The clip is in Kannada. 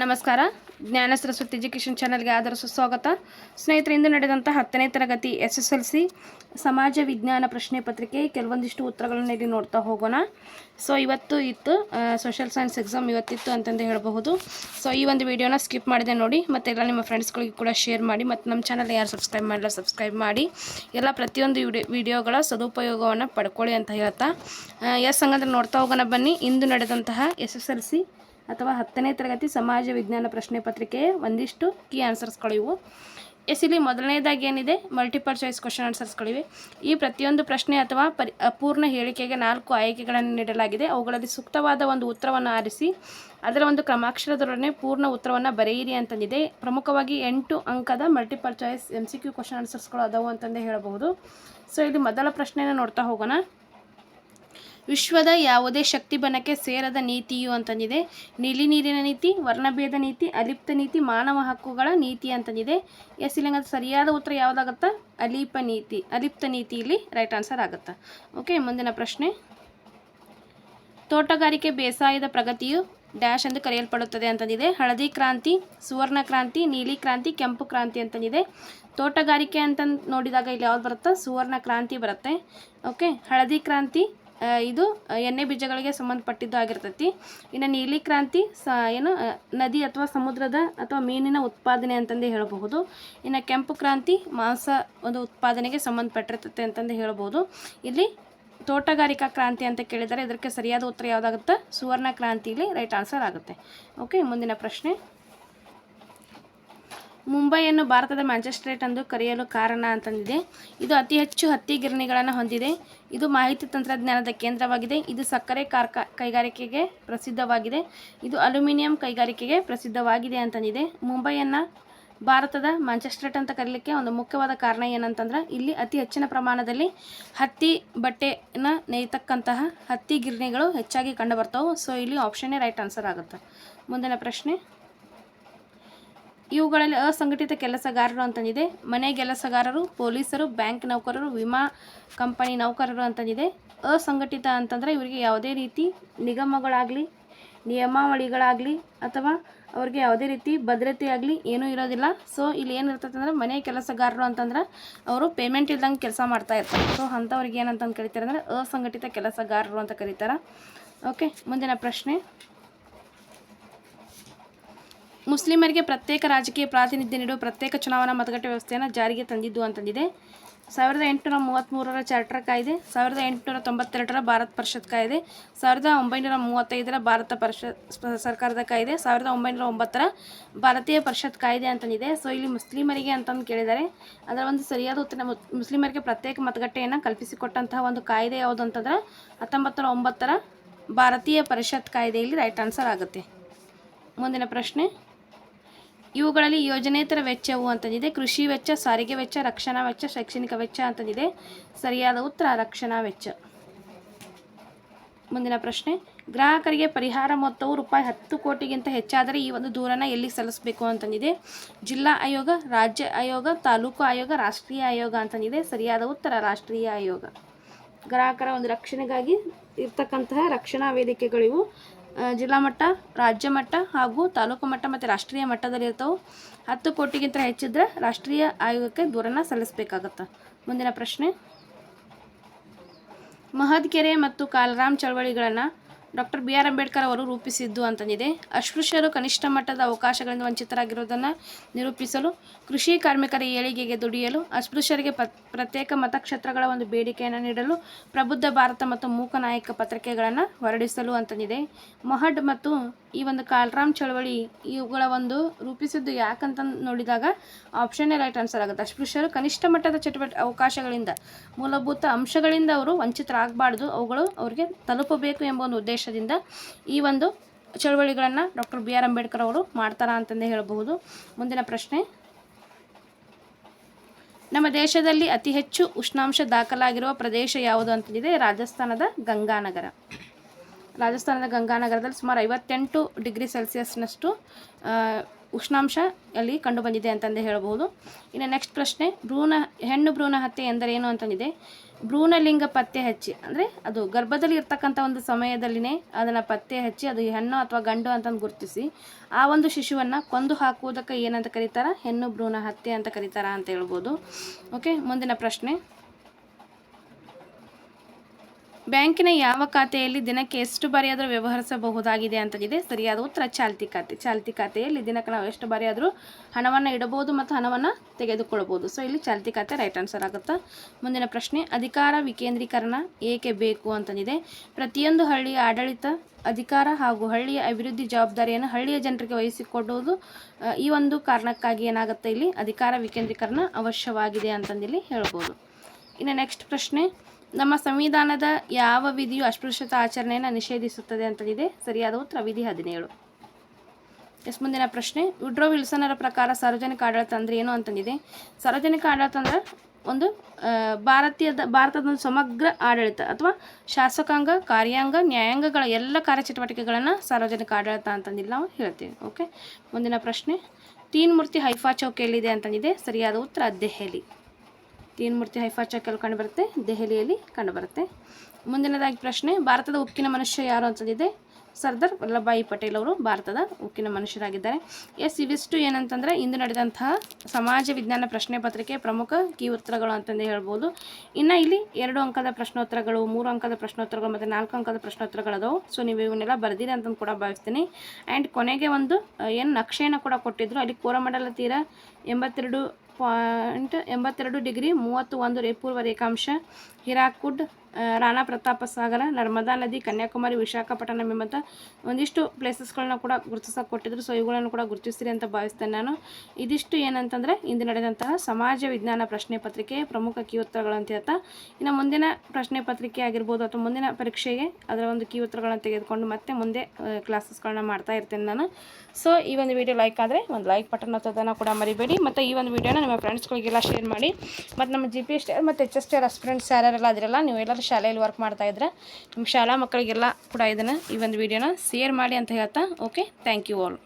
ನಮಸ್ಕಾರ. ಜ್ಞಾನ ಸರಸ್ವತಿ ಎಜುಕೇಷನ್ ಚಾನಲ್ಗೆ ಆದರ ಸುಸ್ವಾಗತ ಸ್ನೇಹಿತರೆ ಇಂದು ನಡೆದಂಥ ಹತ್ತನೇ ತರಗತಿ ಎಸ್ ಎಸ್ ಎಲ್ ಸಿ ಸಮಾಜ ವಿಜ್ಞಾನ ಪ್ರಶ್ನೆ ಪತ್ರಿಕೆ ಕೆಲವೊಂದಿಷ್ಟು ಉತ್ತರಗಳನ್ನ ಇಲ್ಲಿ ನೋಡ್ತಾ ಹೋಗೋಣ. ಸೊ ಇವತ್ತು ಇತ್ತು ಸೋಷಿಯಲ್ ಸೈನ್ಸ್ ಎಕ್ಸಾಮ್ ಇವತ್ತಿತ್ತು ಅಂತಂದು ಹೇಳಬಹುದು. ಸೊ ಈ ಒಂದು ವಿಡಿಯೋನ ಸ್ಕಿಪ್ ಮಾಡಿದೆ ನೋಡಿ ಮತ್ತು ಎಲ್ಲ ನಿಮ್ಮ ಫ್ರೆಂಡ್ಸ್ಗಳಿಗೆ ಕೂಡ ಶೇರ್ ಮಾಡಿ, ಮತ್ತು ನಮ್ಮ ಚಾನಲ್ ಯಾರು ಸಬ್ಸ್ಕ್ರೈಬ್ ಮಾಡಿಲ್ಲ ಸಬ್ಸ್ಕ್ರೈಬ್ ಮಾಡಿ. ಎಲ್ಲ ಪ್ರತಿಯೊಂದು ವಿಡಿಯೋ ವಿಡಿಯೋಗಳ ಸದುಪಯೋಗವನ್ನು ಪಡ್ಕೊಳ್ಳಿ ಅಂತ ಹೇಳ್ತಾ. ಎಸ್ ಹಂಗಂದ್ರೆ ನೋಡ್ತಾ ಹೋಗೋಣ ಬನ್ನಿ. ಇಂದು ನಡೆದಂತಹ ಎಸ್ ಎಸ್ ಎಲ್ ಸಿ ಅಥವಾ ಹತ್ತನೇ ತರಗತಿ ಸಮಾಜ ವಿಜ್ಞಾನ ಪ್ರಶ್ನೆ ಪತ್ರಿಕೆಯ ಒಂದಿಷ್ಟು ಕೀ ಆನ್ಸರ್ಸ್ಗಳಿವು ಎಸ್, ಇಲ್ಲಿ ಮೊದಲನೇದಾಗಿ ಏನಿದೆ? ಮಲ್ಟಿಪಲ್ ಚಾಯ್ಸ್ ಕ್ವಶನ್ ಆನ್ಸರ್ಸ್ಗಳಿವೆ ಈ ಪ್ರತಿಯೊಂದು ಪ್ರಶ್ನೆ ಅಥವಾ ಪರಿ, ಅಪೂರ್ಣ ಹೇಳಿಕೆಗೆ ನಾಲ್ಕು ಆಯ್ಕೆಗಳನ್ನು ನೀಡಲಾಗಿದೆ. ಅವುಗಳಲ್ಲಿ ಸೂಕ್ತವಾದ ಒಂದು ಉತ್ತರವನ್ನು ಆರಿಸಿ, ಅದರ ಒಂದು ಕ್ರಮಾಕ್ಷರದೊಡನೆ ಪೂರ್ಣ ಉತ್ತರವನ್ನು ಬರೆಯಿರಿ ಅಂತಂದಿದೆ. ಪ್ರಮುಖವಾಗಿ ಎಂಟು ಅಂಕದ multiple choice M C Q question ಆನ್ಸರ್ಸ್ಗಳು ಅದಾವು ಅಂತಂದೇ ಹೇಳಬಹುದು. ಸೊ ಇಲ್ಲಿ ಮೊದಲ ಪ್ರಶ್ನೆಯನ್ನು ನೋಡ್ತಾ ಹೋಗೋಣ. ವಿಶ್ವದ ಯಾವುದೇ ಶಕ್ತಿ ಬಣಕ್ಕೆ ಸೇರದ ನೀತಿಯು ಅಂತಂದಿದೆ. ನೀಲಿ ನೀರಿನ ನೀತಿ, ವರ್ಣಭೇದ ನೀತಿ, ಅಲಿಪ್ತ ನೀತಿ, ಮಾನವ ಹಕ್ಕುಗಳ ನೀತಿ ಅಂತಂದಿದೆ. ಎಸ್ ಇಲ್ಲಂಗ ಸರಿಯಾದ ಉತ್ತರ ಯಾವುದಾಗತ್ತಾ? ಅಲಿಪ ನೀತಿ, ಅಲಿಪ್ತ ನೀತಿ ಇಲ್ಲಿ ರೈಟ್ ಆನ್ಸರ್ ಆಗುತ್ತಾ? ಓಕೆ ಮುಂದಿನ ಪ್ರಶ್ನೆ. ತೋಟಗಾರಿಕೆ ಬೇಸಾಯದ ಪ್ರಗತಿಯು ಡ್ಯಾಶ್ ಎಂದು ಕರೆಯಲ್ಪಡುತ್ತದೆ ಅಂತಂದಿದೆ. ಹಳದಿ ಕ್ರಾಂತಿ, ಸುವರ್ಣ ಕ್ರಾಂತಿ, ನೀಲಿ ಕ್ರಾಂತಿ, ಕೆಂಪು ಕ್ರಾಂತಿ ಅಂತಂದಿದೆ. ತೋಟಗಾರಿಕೆ ಅಂತ ನೋಡಿದಾಗ ಇಲ್ಲಿ ಯಾವ್ದು ಬರುತ್ತಾ? ಸುವರ್ಣ ಕ್ರಾಂತಿ ಬರುತ್ತೆ. ಓಕೆ ಹಳದಿ ಕ್ರಾಂತಿ ಇದು ಎಣ್ಣೆ ಬೀಜಗಳಿಗೆ ಸಂಬಂಧಪಟ್ಟಿದ್ದು ಆಗಿರ್ತೈತಿ. ಇನ್ನು ನೀಲಿ ಕ್ರಾಂತಿ, ಸ, ಏನು ನದಿ ಅಥವಾ ಸಮುದ್ರದ ಅಥವಾ ಮೀನಿನ ಉತ್ಪಾದನೆ ಅಂತಂದು ಹೇಳಬಹುದು. ಇನ್ನು ಕೆಂಪು ಕ್ರಾಂತಿ, ಮಾಂಸ ಒಂದು ಉತ್ಪಾದನೆಗೆ ಸಂಬಂಧಪಟ್ಟಿರ್ತೈತೆ ಅಂತಂದು ಹೇಳ್ಬೋದು ಇಲ್ಲಿ ತೋಟಗಾರಿಕಾ ಕ್ರಾಂತಿ ಅಂತ ಕೇಳಿದರೆ ಇದಕ್ಕೆ ಸರಿಯಾದ ಉತ್ತರ ಯಾವುದಾಗುತ್ತೆ? ಸುವರ್ಣ ಕ್ರಾಂತಿಲಿ ರೈಟ್ ಆನ್ಸರ್ ಆಗುತ್ತೆ. ಓಕೆ ಮುಂದಿನ ಪ್ರಶ್ನೆ. ಮುಂಬೈಯನ್ನು ಭಾರತದ ಮ್ಯಾಂಚೆಸ್ಟ್ರೇಟ್ ಎಂದು ಕರೆಯಲು ಕಾರಣ ಅಂತಂದಿದೆ. ಇದು ಅತಿ ಹೆಚ್ಚು ಹತ್ತಿ ಗಿರಣಿಗಳನ್ನು ಹೊಂದಿದೆ. ಇದು ಮಾಹಿತಿ ತಂತ್ರಜ್ಞಾನದ ಕೇಂದ್ರವಾಗಿದೆ. ಇದು ಸಕ್ಕರೆ ಕೈಗಾರಿಕೆಗೆ ಪ್ರಸಿದ್ಧವಾಗಿದೆ. ಇದು ಅಲ್ಯೂಮಿನಿಯಂ ಕೈಗಾರಿಕೆಗೆ ಪ್ರಸಿದ್ಧವಾಗಿದೆ ಅಂತಂದಿದೆ. ಮುಂಬೈಯನ್ನು ಭಾರತದ ಮ್ಯಾಂಚೆಸ್ಟ್ರೇಟ್ ಅಂತ ಕರೀಲಿಕ್ಕೆ ಒಂದು ಮುಖ್ಯವಾದ ಕಾರಣ ಏನಂತಂದ್ರೆ, ಇಲ್ಲಿ ಅತಿ ಹೆಚ್ಚಿನ ಪ್ರಮಾಣದಲ್ಲಿ ಹತ್ತಿ ಬಟ್ಟೆನ ನೇಯ್ತಕ್ಕಂತಹ ಹತ್ತಿ ಗಿರಣಿಗಳು ಹೆಚ್ಚಾಗಿ ಕಂಡುಬರ್ತವೆ. ಸೊ ಇಲ್ಲಿ ಆಪ್ಷನ್ನೇ ರೈಟ್ ಆನ್ಸರ್ ಆಗುತ್ತೆ. ಮುಂದಿನ ಪ್ರಶ್ನೆ. ಇವುಗಳಲ್ಲಿ ಅಸಂಘಟಿತ ಕೆಲಸಗಾರರು ಅಂತಂದಿದೆ. ಮನೆ ಕೆಲಸಗಾರರು, ಪೊಲೀಸರು, ಬ್ಯಾಂಕ್ ನೌಕರರು, ವಿಮಾ ಕಂಪನಿ ನೌಕರರು ಅಂತಂದಿದೆ. ಅಸಂಘಟಿತ ಅಂತಂದರೆ ಇವರಿಗೆ ಯಾವುದೇ ರೀತಿ ನಿಗಮಗಳಾಗಲಿ, ನಿಯಮಾವಳಿಗಳಾಗಲಿ ಅಥವಾ ಅವ್ರಿಗೆ ಯಾವುದೇ ರೀತಿ ಭದ್ರತೆ ಆಗಲಿ ಏನೂ ಇರೋದಿಲ್ಲ. ಸೊ ಇಲ್ಲಿ ಏನಿರ್ತದಂದ್ರೆ ಮನೆ ಕೆಲಸಗಾರರು ಅಂತಂದ್ರೆ ಅವರು ಪೇಮೆಂಟ್ ಇಲ್ದಂಗೆ ಕೆಲಸ ಮಾಡ್ತಾ ಇರ್ತಾರೆ. ಸೊ ಅಂಥವ್ರಿಗೆ ಏನಂತಂದು ಕರಿತಾರೆ ಅಂದರೆ ಅಸಂಘಟಿತ ಕೆಲಸಗಾರರು ಅಂತ ಕರೀತಾರೆ. ಓಕೆ ಮುಂದಿನ ಪ್ರಶ್ನೆ. ಮುಸ್ಲಿಮರಿಗೆ ಪ್ರತ್ಯೇಕ ರಾಜಕೀಯ ಪ್ರಾತಿನಿಧ್ಯ ನೀಡುವ ಪ್ರತ್ಯೇಕ ಚುನಾವಣಾ ಮತಗಟ್ಟೆ ವ್ಯವಸ್ಥೆಯನ್ನು ಜಾರಿಗೆ ತಂದಿದ್ದು ಅಂತಂದಿದೆ. ಸಾವಿರದ ಎಂಟುನೂರ ಮೂವತ್ತ್ಮೂರರ ಚಾರ್ಟರ್ ಕಾಯ್ದೆ, ಸಾವಿರದ ಎಂಟುನೂರ ತೊಂಬತ್ತೆರಡರ ಭಾರತ ಪರಿಷತ್ ಕಾಯ್ದೆ, ಸಾವಿರದ ಒಂಬೈನೂರ ಮೂವತ್ತೈದರ ಭಾರತ ಪರಿಷತ್ ಸರ್ಕಾರದ ಕಾಯ್ದೆ, ಸಾವಿರದ ಒಂಬೈನೂರ ಒಂಬತ್ತರ ಭಾರತೀಯ ಪರಿಷತ್ ಕಾಯ್ದೆ ಅಂತಂದಿದೆ. ಸೊ, ಇಲ್ಲಿ ಮುಸ್ಲಿಮರಿಗೆ ಅಂತಂದು ಕೇಳಿದ್ದಾರೆ ಅದರ ಒಂದು ಸರಿಯಾದ ಉತ್ತರ ಮುಸ್ಲಿಮರಿಗೆ ಪ್ರತ್ಯೇಕ ಮತಗಟ್ಟೆಯನ್ನು ಕಲ್ಪಿಸಿಕೊಟ್ಟಂತಹ ಒಂದು ಕಾಯ್ದೆ ಯಾವುದು ಅಂತಂದ್ರೆ ಹತ್ತೊಂಬತ್ತು ಒಂಬತ್ತರ ಭಾರತೀಯ ಪರಿಷತ್ ಕಾಯ್ದೆಯಲ್ಲಿ ರೈಟ್ ಆನ್ಸರ್ ಆಗುತ್ತೆ. ಮುಂದಿನ ಪ್ರಶ್ನೆ. ಇವುಗಳಲ್ಲಿ ಯೋಜನೇತರ ವೆಚ್ಚವು ಅಂತಂದಿದೆ, ಕೃಷಿ ವೆಚ್ಚ, ಸಾರಿಗೆ ವೆಚ್ಚ, ರಕ್ಷಣಾ ವೆಚ್ಚ, ಶೈಕ್ಷಣಿಕ ವೆಚ್ಚ ಅಂತಂದಿದೆ. ಸರಿಯಾದ ಉತ್ತರ ರಕ್ಷಣಾ ವೆಚ್ಚ. ಮುಂದಿನ ಪ್ರಶ್ನೆ, ಗ್ರಾಹಕರಿಗೆ ಪರಿಹಾರ ಮೊತ್ತವು ರೂಪಾಯಿ ಹತ್ತು ಕೋಟಿಗಿಂತ ಹೆಚ್ಚಾದರೆ ಈ ಒಂದು ದೂರನ ಎಲ್ಲಿ ಸಲ್ಲಿಸಬೇಕು ಅಂತಂದಿದೆ. ಜಿಲ್ಲಾ ಆಯೋಗ, ರಾಜ್ಯ ಆಯೋಗ, ತಾಲೂಕು ಆಯೋಗ, ರಾಷ್ಟ್ರೀಯ ಆಯೋಗ ಅಂತಂದಿದೆ. ಸರಿಯಾದ ಉತ್ತರ ರಾಷ್ಟ್ರೀಯ ಆಯೋಗ. ಗ್ರಾಹಕರ ಒಂದು ರಕ್ಷಣೆಗಾಗಿ ಇರ್ತಕ್ಕಂತಹ ರಕ್ಷಣಾ ವೇದಿಕೆಗಳಿವು ಜಿಲ್ಲಾ ಮಟ್ಟ, ರಾಜ್ಯ ಮಟ್ಟ ಹಾಗೂ ತಾಲೂಕು ಮಟ್ಟ ಮತ್ತು ರಾಷ್ಟ್ರೀಯ ಮಟ್ಟದಲ್ಲಿ ಇರ್ತಾವೆ. ಹತ್ತು ಕೋಟಿಗಿಂತ ಹೆಚ್ಚಿದ್ರೆ ರಾಷ್ಟ್ರೀಯ ಆಯೋಗಕ್ಕೆ ದೂರನ್ನು ಸಲ್ಲಿಸಬೇಕಾಗತ್ತೆ. ಮುಂದಿನ ಪ್ರಶ್ನೆ. ಮಹದ್ಕೆರೆ ಮತ್ತು ಕಾಲರಾಮ್ ಚಳವಳಿಗಳನ್ನು ಡಾಕ್ಟರ್ ಬಿ ಆರ್ ಅಂಬೇಡ್ಕರ್ ಅವರು ರೂಪಿಸಿದ್ದು ಅಂತಂದಿದೆ. ಅಸ್ಪೃಶ್ಯರು ಕನಿಷ್ಠ ಮಟ್ಟದ ಅವಕಾಶಗಳಿಂದ ವಂಚಿತರಾಗಿರುವುದನ್ನು ನಿರೂಪಿಸಲು, ಕೃಷಿ ಕಾರ್ಮಿಕರ ಏಳಿಗೆಗೆ ದುಡಿಯಲು, ಅಸ್ಪೃಶ್ಯರಿಗೆ ಪ್ರತ್ಯೇಕ ಮತಕ್ಷೇತ್ರಗಳ ಒಂದು ಬೇಡಿಕೆಯನ್ನು ನೀಡಲು, ಪ್ರಬುದ್ಧ ಭಾರತ ಮತ್ತು ಮೂಕ ನಾಯಕ ಪತ್ರಿಕೆಗಳನ್ನು ಹೊರಡಿಸಲು ಅಂತಂದಿದೆ. ಮಹಡ್ ಮತ್ತು ಈ ಒಂದು ಕಾಲ್ರಾಮ್ ಚಳವಳಿ ಇವುಗಳ ಒಂದು ರೂಪಿಸಿದ್ದು ಯಾಕಂತ ನೋಡಿದಾಗ ಆಪ್ಷನ್ನೇ ರೈಟ್ ಆನ್ಸರ್ ಆಗುತ್ತೆ. ಅಸ್ಪೃಶ್ಯರು ಕನಿಷ್ಠ ಮಟ್ಟದ ಚಟುವಟಿಕೆ ಅವಕಾಶಗಳಿಂದ, ಮೂಲಭೂತ ಅಂಶಗಳಿಂದ ಅವರು ವಂಚಿತರಾಗಬಾರ್ದು. ಅವುಗಳು ಅವರಿಗೆ ತಲುಪಬೇಕು ಎಂಬ ಒಂದು ಉದ್ದೇಶದಿಂದ ಈ ಒಂದು ಚಳವಳಿಗಳನ್ನು ಡಾಕ್ಟರ್ ಬಿ ಆರ್ ಅಂಬೇಡ್ಕರ್ ಅವರು ಮಾಡ್ತಾರ ಅಂತಂದೇ ಹೇಳಬಹುದು. ಮುಂದಿನ ಪ್ರಶ್ನೆ. ನಮ್ಮ ದೇಶದಲ್ಲಿ ಅತಿ ಹೆಚ್ಚು ಉಷ್ಣಾಂಶ ದಾಖಲಾಗಿರುವ ಪ್ರದೇಶ ಯಾವುದು ಅಂತಂದಿದೆ ರಾಜಸ್ಥಾನದ ಗಂಗಾನಗರ. ರಾಜಸ್ಥಾನದ ಗಂಗಾನಗರದಲ್ಲಿ ಸುಮಾರು ಐವತ್ತೆಂಟು ಡಿಗ್ರಿ ಸೆಲ್ಸಿಯಸ್ನಷ್ಟು ಉಷ್ಣಾಂಶ ಅಲ್ಲಿ ಕಂಡುಬಂದಿದೆ ಅಂತಂದೇ ಹೇಳಬಹುದು. ಇನ್ನು ನೆಕ್ಸ್ಟ್ ಪ್ರಶ್ನೆ, ಭ್ರೂಣ, ಹೆಣ್ಣು ಭ್ರೂಣ ಹತ್ಯೆ ಎಂದರೇನು ಅಂತಂದಿದೆ? ಭ್ರೂಣಲಿಂಗ ಪತ್ತೆ ಹಚ್ಚಿ, ಅಂದರೆ ಅದು ಗರ್ಭದಲ್ಲಿ ಇರ್ತಕ್ಕಂಥ ಒಂದು ಸಮಯದಲ್ಲಿನೇ ಅದನ್ನು ಪತ್ತೆ ಹಚ್ಚಿ, ಅದು ಹೆಣ್ಣು ಅಥವಾ ಗಂಡು ಅಂತಂದು ಗುರುತಿಸಿ, ಆ ಒಂದು ಶಿಶುವನ್ನು ಕೊಂದು ಹಾಕುವುದಕ್ಕೆ ಏನಂತ ಕರೀತಾರ? ಹೆಣ್ಣು ಭ್ರೂಣ ಹತ್ಯೆ ಅಂತ ಕರೀತಾರ ಅಂತ ಹೇಳ್ಬೋದು. ಓಕೆ ಮುಂದಿನ ಪ್ರಶ್ನೆ. ಬ್ಯಾಂಕಿನ ಯಾವ ಖಾತೆಯಲ್ಲಿ ದಿನಕ್ಕೆ ಎಷ್ಟು ಬಾರಿ ವ್ಯವಹರಿಸಬಹುದಾಗಿದೆ ಅಂತಂದಿದೆ ಸರಿಯಾದ ಉತ್ತರ ಚಾಲ್ತಿ ಖಾತೆ. ಚಾಲ್ತಿ ಖಾತೆಯಲ್ಲಿ ದಿನಕ್ಕೆ ನಾವು ಎಷ್ಟು ಬಾರಿ ಆದರೂ ಹಣವನ್ನು ಇಡಬಹುದು ಮತ್ತು ಹಣವನ್ನು ತೆಗೆದುಕೊಳ್ಳಬಹುದು. ಸೊ ಇಲ್ಲಿ ಚಾಲ್ತಿ ಖಾತೆ ರೈಟ್ ಆನ್ಸರ್ ಆಗುತ್ತೆ? ಮುಂದಿನ ಪ್ರಶ್ನೆ, ಅಧಿಕಾರ ವಿಕೇಂದ್ರೀಕರಣ ಏಕೆ ಬೇಕು ಅಂತಂದಿದೆ. ಪ್ರತಿಯೊಂದು ಹಳ್ಳಿಯ ಆಡಳಿತ, ಅಧಿಕಾರ ಹಾಗೂ ಹಳ್ಳಿಯ ಅಭಿವೃದ್ಧಿ ಜವಾಬ್ದಾರಿಯನ್ನು ಹಳ್ಳಿಯ ಜನರಿಗೆ ವಹಿಸಿಕೊಡುವುದು ಈ ಒಂದು ಕಾರಣಕ್ಕಾಗಿ ಏನಾಗುತ್ತೆ ಇಲ್ಲಿ? ಅಧಿಕಾರ ವಿಕೇಂದ್ರೀಕರಣ ಅವಶ್ಯವಾಗಿದೆ ಅಂತಂದಿಲ್ಲಿ ಹೇಳ್ಬೋದು. ಇನ್ನು ನೆಕ್ಸ್ಟ್ ಪ್ರಶ್ನೆ ನಮ್ಮ ಸಂವಿಧಾನದ ಯಾವ ವಿಧಿಯು ಅಸ್ಪೃಶ್ಯತ ಆಚರಣೆಯನ್ನು ನಿಷೇಧಿಸುತ್ತದೆ ಅಂತಲಿದೆ ಸರಿಯಾದ ಉತ್ತರ ವಿಧಿ ಹದಿನೇಳು. ಎಸ್, ಮುಂದಿನ ಪ್ರಶ್ನೆ. ವಿಡ್ರೋ ವಿಲ್ಸನರ ಪ್ರಕಾರ ಸಾರ್ವಜನಿಕ ಆಡಳಿತ ಅಂದರೆ ಏನು ಅಂತಂದಿದೆ? ಸಾರ್ವಜನಿಕ ಆಡಳಿತ ಅಂದರೆ ಒಂದು ಭಾರತೀಯದ, ಭಾರತದ ಒಂದು ಸಮಗ್ರ ಆಡಳಿತ ಅಥವಾ ಶಾಸಕಾಂಗ, ಕಾರ್ಯಾಂಗ, ನ್ಯಾಯಾಂಗಗಳ ಎಲ್ಲ ಕಾರ್ಯಚಟುವಟಿಕೆಗಳನ್ನು ಸಾರ್ವಜನಿಕ ಆಡಳಿತ ಅಂತಂದಿಲ್ಲ ನಾವು ಹೇಳ್ತೀವಿ. ಓಕೆ ಮುಂದಿನ ಪ್ರಶ್ನೆ. ತೀನ್ ಮೂರ್ತಿ ಹೈಫಾ ಚೌಕಿಯಲ್ಲಿದೆ ಅಂತಂದಿದೆ? ಸರಿಯಾದ ಉತ್ತರ ದೆಹಲಿ. ತೀನ್ ಮೂರ್ತಿ ಹೈಫಾ ಚೌಕಿಯಲ್ಲಿ ಕಂಡುಬರುತ್ತೆ ದೆಹಲಿಯಲ್ಲಿ ಕಂಡುಬರುತ್ತೆ ಮುಂದಿನದಾಗಿ ಪ್ರಶ್ನೆ, ಭಾರತದ ಉಕ್ಕಿನ ಮನುಷ್ಯ ಯಾರು ಅಂತಂದಿದೆ? ಸರ್ದಾರ್ ವಲ್ಲಭಾಯಿ ಪಟೇಲ್ ಅವರು ಭಾರತದ ಉಕ್ಕಿನ ಮನುಷ್ಯರಾಗಿದ್ದಾರೆ. ಎಸ್, ಇವಿಷ್ಟು ಏನಂತಂದರೆ, ಇಂದು ನಡೆದಂತಹ ಸಮಾಜ ವಿಜ್ಞಾನ ಪ್ರಶ್ನೆ ಪತ್ರಿಕೆ ಪ್ರಮುಖ ಕೀ ಉತ್ತರಗಳು ಅಂತಂದು ಹೇಳ್ಬೋದು. ಇನ್ನು ಇಲ್ಲಿ ಎರಡು ಅಂಕದ ಪ್ರಶ್ನೋತ್ತರಗಳು, ಮೂರು ಅಂಕದ ಪ್ರಶ್ನೋತ್ತರಗಳು ಮತ್ತು ನಾಲ್ಕು ಅಂಕದ ಪ್ರಶ್ನೋತ್ತರಗಳು ಅದಾವೆ ಸೊ ನೀವು ಇವನ್ನೆಲ್ಲ ಬರೆದಿರಿ ಅಂತಂದು ಕೂಡ ಭಾವಿಸ್ತೀನಿ. ಆ್ಯಂಡ್ ಕೊನೆಗೆ ಒಂದು, ಏನು ನಕ್ಷೆಯನ್ನು ಕೂಡ ಕೊಟ್ಟಿದ್ರು, ಅಲ್ಲಿ ಕೋರಮಂಡಲ ತೀರ ಎಂಬತ್ತೆರಡು ಪಾಯಿಂಟ್ ಎಂಬತ್ತೆರಡು ಡಿಗ್ರಿ ಮೂವತ್ತು ಒಂದು ರೇ ಪೂರ್ವ ರೇಖಾಂಶ ಹಿರಾಕುಡ್ ರಾಣಾ ಪ್ರತಾಪ ಸಾಗರ, ನರ್ಮದಾ ನದಿ, ಕನ್ಯಾಕುಮಾರಿ, ವಿಶಾಖಪಟ್ಟಣಂ ಎಂಬಂಥ ಒಂದಿಷ್ಟು ಪ್ಲೇಸಸ್ಗಳನ್ನ ಕೂಡ ಗುರುತಿಸೋಕೆ ಕೊಟ್ಟಿದ್ರು ಸೊ ಇವುಗಳನ್ನು ಕೂಡ ಗುರುತಿಸ್ತೀರಿ ಅಂತ ಭಾವಿಸ್ತೇನೆ ನಾನು. ಇದಿಷ್ಟು ಏನಂತಂದರೆ, ಇಂದು ನಡೆದಂತಹ ಸಮಾಜ ವಿಜ್ಞಾನ ಪ್ರಶ್ನೆ ಪತ್ರಿಕೆ ಪ್ರಮುಖ ಕೀ ಉತ್ತರಗಳು ಅಂತ ಹೇಳ್ತಾ, ಇನ್ನು ಮುಂದಿನ ಪ್ರಶ್ನೆ ಪತ್ರಿಕೆ ಆಗಿರ್ಬೋದು ಅಥವಾ ಮುಂದಿನ ಪರೀಕ್ಷೆಗೆ ಅದರ ಒಂದು ಕೀ ಉತ್ತರಗಳನ್ನು ತೆಗೆದುಕೊಂಡು ಮತ್ತೆ ಮುಂದೆ ಕ್ಲಾಸಸ್ಗಳನ್ನ ಮಾಡ್ತಾ ಇರ್ತೇನೆ ನಾನು. ಸೊ ಈ ಒಂದು ವಿಡಿಯೋ ಲೈಕ್ ಆದರೆ ಒಂದು ಲೈಕ್ ಬಟನ್ ಒತ್ತೋದನ್ನು ಕೂಡ ಮರಿಬೇಡಿ. ಮತ್ತು ಈ ಒಂದು ವಿಡಿಯೋನ ನಿಮ್ಮ ಫ್ರೆಂಡ್ಸ್ಗಳಿಗೆಲ್ಲ ಶೇರ್ ಮಾಡಿ. ಮತ್ತು ನಮ್ಮ ಜಿ ಪಿ ಎಸ್ ಮತ್ತು H S T R students ಯಾರ್ಯಾರೆಲ್ಲ ಅದಿರಲ್ಲ ನೀವು ಎಲ್ಲರೂ ಶಾಲೆಯಲ್ಲಿ ವರ್ಕ್ ಮಾಡ್ತಾ ಇದ್ರೆ ನಿಮ್ಮ ಶಾಲಾ ಮಕ್ಕಳಿಗೆಲ್ಲ ಕೂಡ ಇದನ್ನು ಈ ಒಂದು ವಿಡಿಯೋನ ಶೇರ್ ಮಾಡಿ ಅಂತ ಹೇಳ್ತಾ ಓಕೆ ಥ್ಯಾಂಕ್ ಯು ಆಲ್